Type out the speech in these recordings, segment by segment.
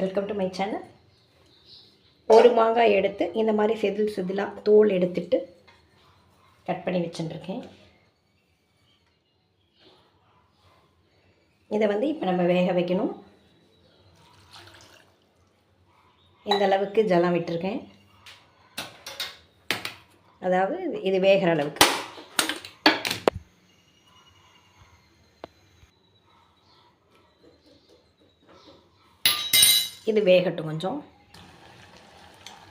Welcome to my channel ஒரு மாங்காய் எடுத்து இந்த மாதிரி செதில் செதிலாக தோல் எடுத்துட்டு கட் பண்ணி வச்சுட்டுருக்கேன் இதை வந்து இப்போ நம்ம வேக வைக்கணும். இந்த அளவுக்கு ஜலம் விட்டுருக்கேன். அதாவது இது வேகிற அளவுக்கு. இது வேகட்டும் கொஞ்சம்.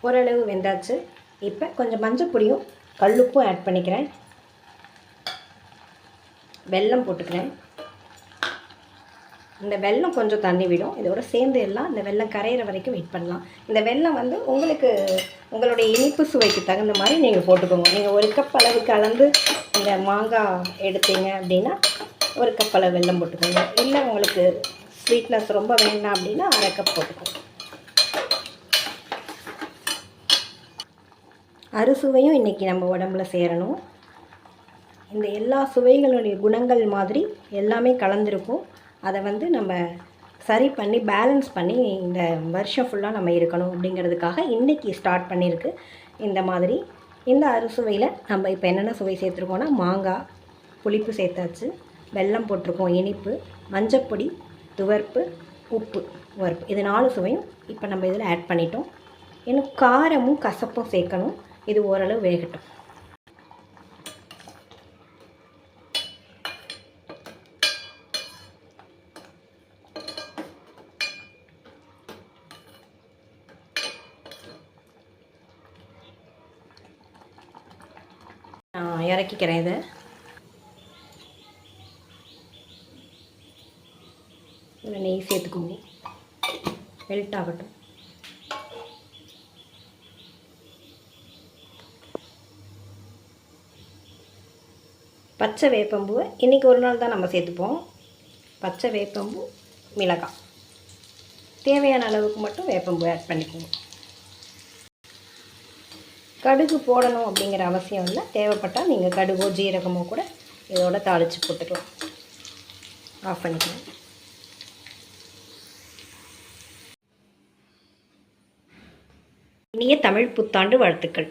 ஓரளவு வெந்தாச்சு. இப்போ கொஞ்சம் மஞ்சள் பொடியும் கல்லுப்பும் ஆட் பண்ணிக்கிறேன். வெல்லம் போட்டுக்கிறேன். இந்த வெல்லம் கொஞ்சம் தண்ணி விடும். இதோட சேர்ந்து எல்லாம் இந்த வெல்லம் கரையிற வரைக்கும் வெயிட் பண்ணலாம். இந்த வெல்லம் வந்து உங்களுக்கு உங்களுடைய இனிப்பு சுவைக்கு தகுந்த மாதிரி நீங்கள் போட்டுக்கோங்க. நீங்கள் ஒரு கப் அளவுக்கு கலந்து இந்த மாங்காய் எடுத்தீங்க அப்படின்னா ஒரு கப் அளவு வெல்லம் போட்டுக்கோங்க. இல்லை உங்களுக்கு ஸ்வீட்னஸ் ரொம்ப வேண்டாம் அப்படின்னா அரை கப் போட்டுக்கணும் அறுசுவையும் இன்றைக்கி நம்ம உடம்புல சேரணும். இந்த எல்லா சுவைகளுடைய குணங்கள் மாதிரி எல்லாமே கலந்துருக்கும். அதை வந்து நம்ம சரி பண்ணி பேலன்ஸ் பண்ணி இந்த வருஷம் ஃபுல்லாக நம்ம இருக்கணும் அப்படிங்கிறதுக்காக இன்றைக்கி ஸ்டார்ட் பண்ணியிருக்கு இந்த மாதிரி. இந்த அறுசுவையில் நம்ம இப்போ என்னென்ன சுவை சேர்த்துருக்கோன்னா மாங்காய் புளிப்பு சேர்த்தாச்சு வெல்லம் போட்டிருக்கோம் இனிப்பு மஞ்சப்பொடி துவர்ப்பு உப்பு வறுப்பு. இது நாலு சுவையும் இப்போ நம்ம இதில் ஆட் பண்ணிட்டோம். இன்னும் காரமும் கசப்பும் சேர்க்கணும். இது ஓரளவு வேகட்டும். நான் இறக்கிக்கிறேன் இதை. இதில் நெய் சேர்த்துக்கோங்க. மெல்ட் ஆகட்டும். பச்சை வேப்பம்பூவை இன்றைக்கி ஒரு நாள் தான் நம்ம சேர்த்துப்போம். பச்சை வேப்பம்பூ மிளகாய். தேவையான அளவுக்கு மட்டும் வேப்பம்பூ ஆட் பண்ணிக்கோங்க. கடுகு போடணும் அப்படிங்கிற அவசியம் இல்லை. தேவைப்பட்டால் நீங்கள் கடுகோ ஜீரகமோ கூட இதோட தாளித்து போட்டுக்கலாம். ஆஃப் பண்ணிக்கலாம். இனிய தமிழ் புத்தாண்டு வாழ்த்துக்கள்.